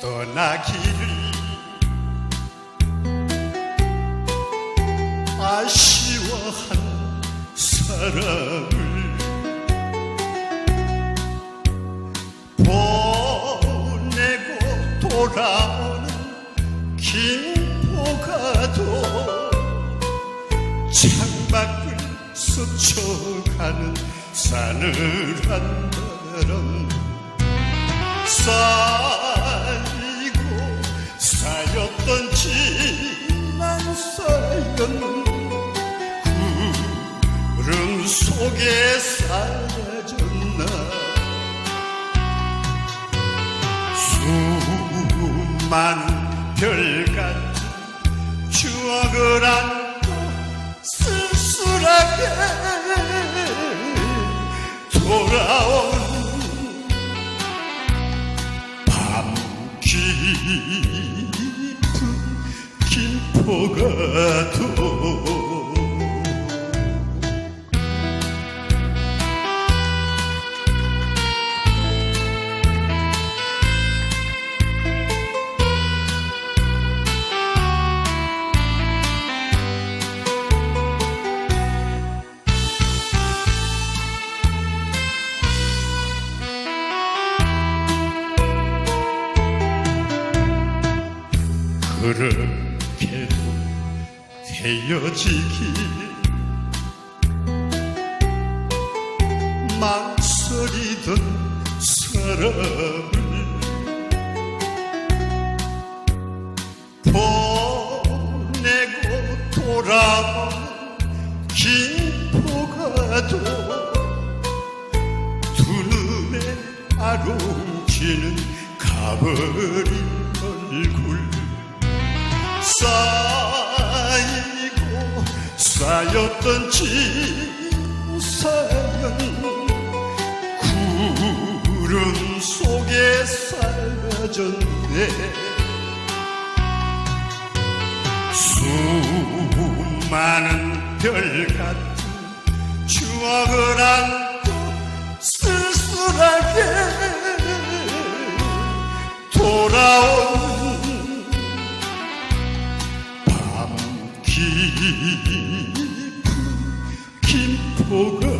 떠나기를 아쉬워한 사람을 보내고 돌아오는 김포가도 창밖을 스쳐가는 사늘한 바람 쌓였던 지난 사연 구름 속에 사라졌나? 수많은 별같은 추억을 안고 쓸쓸하게 돌아온 밤 깊은 김포가 도 그렇게도 헤어지길 망설이던 사람을 보내고 돌아온 김포가도 두 눈에 아롱지는 가버린 얼굴 쌓이고 쌓였던 진사연 구름 속에 사라졌네. 수많은 별 같은 추억을 안고 깊은 김포가도